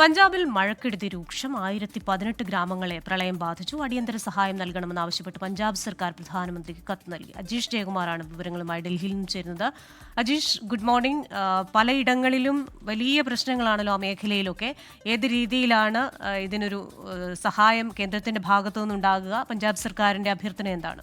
പഞ്ചാബിൽ മഴക്കെടുതി രൂക്ഷം. ആയിരത്തി പതിനെട്ട് ഗ്രാമങ്ങളെ പ്രളയം ബാധിച്ചു. അടിയന്തര സഹായം നൽകണമെന്നാവശ്യപ്പെട്ട് പഞ്ചാബ് സർക്കാർ പ്രധാനമന്ത്രിക്ക് കത്ത് നൽകി. അജീഷ് ജയകുമാറാണ് വിവരങ്ങളുമായി ഡൽഹിയിൽ നിന്ന് ചേരുന്നത്. Ajeesh good morning. പലയിടങ്ങളിലും വലിയ പ്രശ്നങ്ങളാണല്ലോ ആ മേഖലയിലൊക്കെ. ഏത് രീതിയിലാണ് ഇതിനൊരു സഹായം കേന്ദ്രത്തിന്റെ ഭാഗത്തു നിന്നുണ്ടാകുക പഞ്ചാബ് സർക്കാരിന്റെ അഭ്യർത്ഥന എന്താണ്?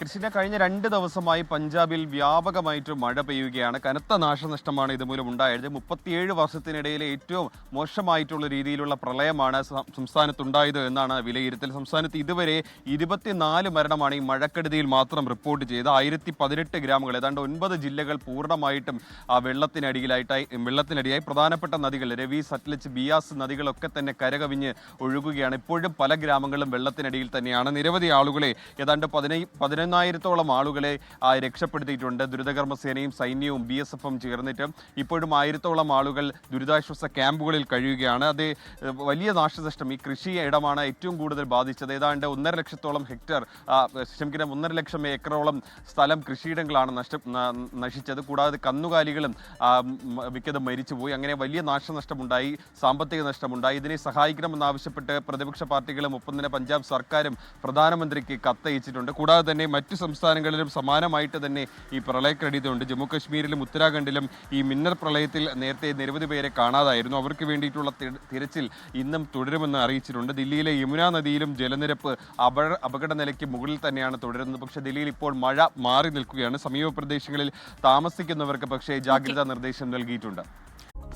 കൃഷിന കഴിഞ്ഞ രണ്ട് ദിവസമായി പഞ്ചാബിൽ വ്യാപകമായിട്ട് മഴ പെയ്യുകയാണ്. കനത്ത നാശനഷ്ടമാണ് ഇതുമൂലം ഉണ്ടായത് മുപ്പത്തിയേഴ് വർഷത്തിനിടയിലെ ഏറ്റവും മോശമായിട്ടുള്ള രീതിയിലുള്ള പ്രളയമാണ് സംസ്ഥാനത്തുണ്ടായത് എന്നാണ് വിലയിരുത്തൽ. സംസ്ഥാനത്ത് ഇതുവരെ ഇരുപത്തിനാല് മരണമാണ് ഈ മഴക്കെടുതിയിൽ മാത്രം റിപ്പോർട്ട് ചെയ്ത് ആയിരത്തി പതിനെട്ട് ഗ്രാമങ്ങൾ ഏതാണ്ട് ഒൻപത് ജില്ലകൾ പൂർണമായിട്ടും ആ വെള്ളത്തിനടിയിലായിട്ടായി വെള്ളത്തിനടിയായി. പ്രധാനപ്പെട്ട നദികൾ രവി സത്ലജ് ബിയാസ് നദികളൊക്കെ തന്നെ കരകവിഞ്ഞ് ഒഴുകുകയാണ്. ഇപ്പോഴും പല ഗ്രാമങ്ങളും വെള്ളത്തിനടിയിൽ തന്നെയാണ്. നിരവധി ആളുകളെ ഏതാണ്ട് പതിനൈ പതിനൊന്നായിരത്തോളം ആളുകളെ രക്ഷപ്പെടുത്തിയിട്ടുണ്ട്. ദുരിതകർമ്മ സേനയും സൈന്യവും ബി എസ് എഫും ചേർന്നിട്ട് ഇപ്പോഴും ആയിരത്തോളം ആളുകൾ ദുരിതാശ്വാസ ക്യാമ്പുകളിൽ കഴിയുകയാണ്. അത് വലിയ നാശനഷ്ടം. ഈ കൃഷി ഇടമാണ് ഏറ്റവും കൂടുതൽ ബാധിച്ചത്. ഏതാണ്ട് ഒന്നര ലക്ഷത്തോളം ഹെക്ടർ ക്ഷമിക്കുന്ന ഒന്നര ലക്ഷം ഏക്കറോളം സ്ഥലം കൃഷിയിടങ്ങളാണ് നഷ്ട നശിച്ചത്. കൂടാതെ കന്നുകാലികളും മിക്കതും മരിച്ചുപോയി. അങ്ങനെ വലിയ നാശനഷ്ടമുണ്ടായി സാമ്പത്തിക നഷ്ടമുണ്ടായി. ഇതിനെ സഹായിക്കണമെന്നാവശ്യപ്പെട്ട് പ്രതിപക്ഷ പാർട്ടികളും ഒപ്പം തന്നെ പഞ്ചാബ് സർക്കാരും പ്രധാനമന്ത്രിക്ക് കത്തയച്ചിട്ടുണ്ട്. കൂടാതെ തന്നെ മറ്റു സംസ്ഥാനങ്ങളിലും സമാനമായിട്ട് തന്നെ ഈ പ്രളയക്കെടുതിയുണ്ട് ജമ്മു കശ്മീരിലും ഉത്തരാഖണ്ഡിലും ഈ മിന്നൽ പ്രളയത്തിൽ നേരത്തെ നിരവധി പേരെ കാണാതായിരുന്നു. അവർക്ക് വേണ്ടിയിട്ടുള്ള തിരച്ചിൽ ഇന്നും തുടരുമെന്ന് അറിയിച്ചിട്ടുണ്ട്. ദില്ലിയിലെ യമുന നദിയിലും ജലനിരപ്പ് അപകട നിലയ്ക്ക് മുകളിൽ തന്നെയാണ് തുടരുന്നത്. പക്ഷേ ദില്ലിയിൽ ഇപ്പോൾ മഴ മാറി നിൽക്കുകയാണ്. സമീപ പ്രദേശങ്ങളിൽ താമസിക്കുന്നവർക്ക് പക്ഷേ ജാഗ്രതാ നിർദ്ദേശം നൽകിയിട്ടുണ്ട്.